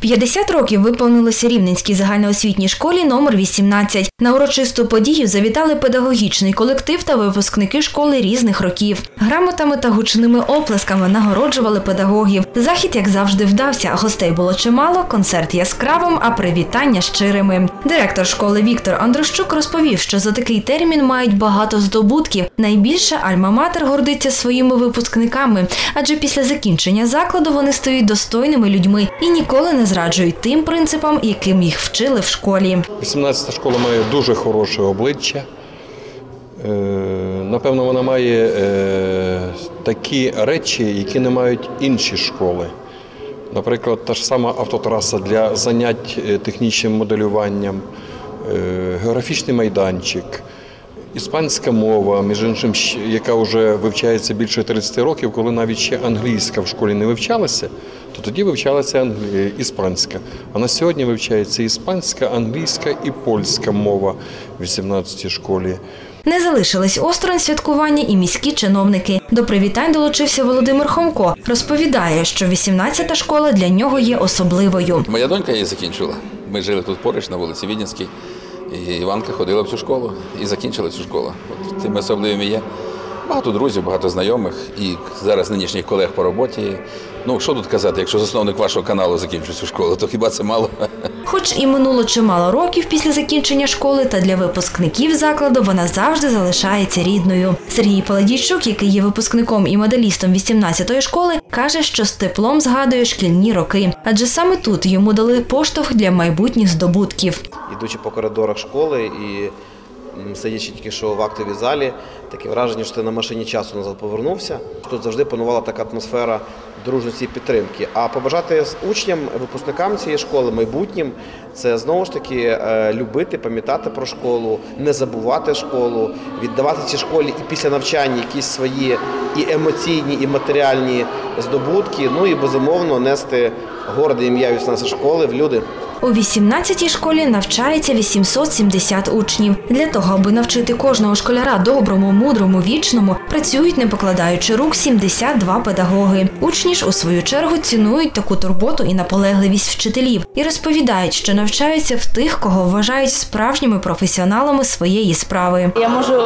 50 років виповнилося Рівненській загальноосвітній школі номер 18. На урочисту подію завітали педагогічний колектив та випускники школи різних років. Грамотами та гучними оплесками нагороджували педагогів. Захід, як завжди, вдався. Гостей було чимало, концерт яскравим, а привітання щирими. Директор школи Віктор Андрощук розповів, що за такий термін мають багато здобутків. Найбільше Альма-Матер гордиться своїми випускниками, адже після закінчення закладу вони стають достойними людьми і ніколи не зраджують тим принципам, яким їх вчили в школі. 18-та школа має дуже хороше обличчя. Е, Напевно, вона має е, такі речі, які не мають інші школи. Наприклад, та ж сама автотраса для занять е, технічним моделюванням, географічний майданчик, іспанська мова, між іншим, яка вже вивчається більше 30 років, коли навіть ще англійська в школі не вивчалася, то тоді вивчалася англі- іспанська. А на сьогодні вивчається іспанська, англійська і польська мова в 18 школі. Не залишились осторонь святкування і міські чиновники. До привітань долучився Володимир Хомко. Розповідає, що 18-та школа для нього є особливою. Моя донька її закінчила. Ми жили тут поруч на вулиці Відінській. І Іванка ходила в цю школу і закінчила цю школу. От тим особливим є. Багато друзів, багато знайомих і зараз нинішніх колег по роботі. Ну, що тут казати, якщо засновник вашого каналу закінчив цю школу, то хіба це мало? Хоч і минуло чимало років після закінчення школи, та для випускників закладу вона завжди залишається рідною. Сергій Паладійчук, який є випускником і медалістом 18-ї школи, каже, що з теплом згадує шкільні роки, адже саме тут йому дали поштовх для майбутніх здобутків. Ідучи по коридорах школи і сидячи тільки що в актовій залі, таке враження, що ти на машині часу назад повернувся. Тут завжди панувала така атмосфера дружності і підтримки. А побажати учням, випускникам цієї школи, майбутнім, це знову ж таки е, любити, пам'ятати про школу, не забувати школу, віддавати цій школі і після навчання якісь свої і емоційні, і матеріальні здобутки. Ну і безумовно нести горде ім'я 18 школи в люди. У 18-й школі навчається 870 учнів. Для того, аби навчити кожного школяра доброму, мудрому, вічному, працюють, не покладаючи рук, 72 педагоги. Учні ж у свою чергу цінують таку турботу і наполегливість вчителів і розповідають, що навчаються в тих, кого вважають справжніми професіоналами своєї справи. Я можу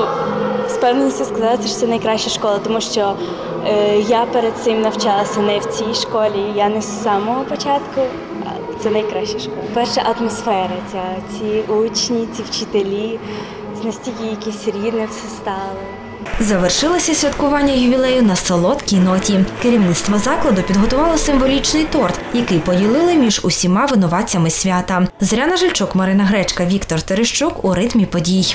з певністю сказати, що це найкраща школа, тому що е, я перед цим навчалася не в цій школі, я не з самого початку. Це найкраща школа. Перша атмосфера, ця, ці учні, ці вчителі, настільки якесь рідне все стало. Завершилося святкування ювілею на солодкій ноті. Керівництво закладу підготувало символічний торт, який поділили між усіма винуватцями свята. Зоряна Жильчук, Марина Гречка, Віктор Терещук у ритмі подій.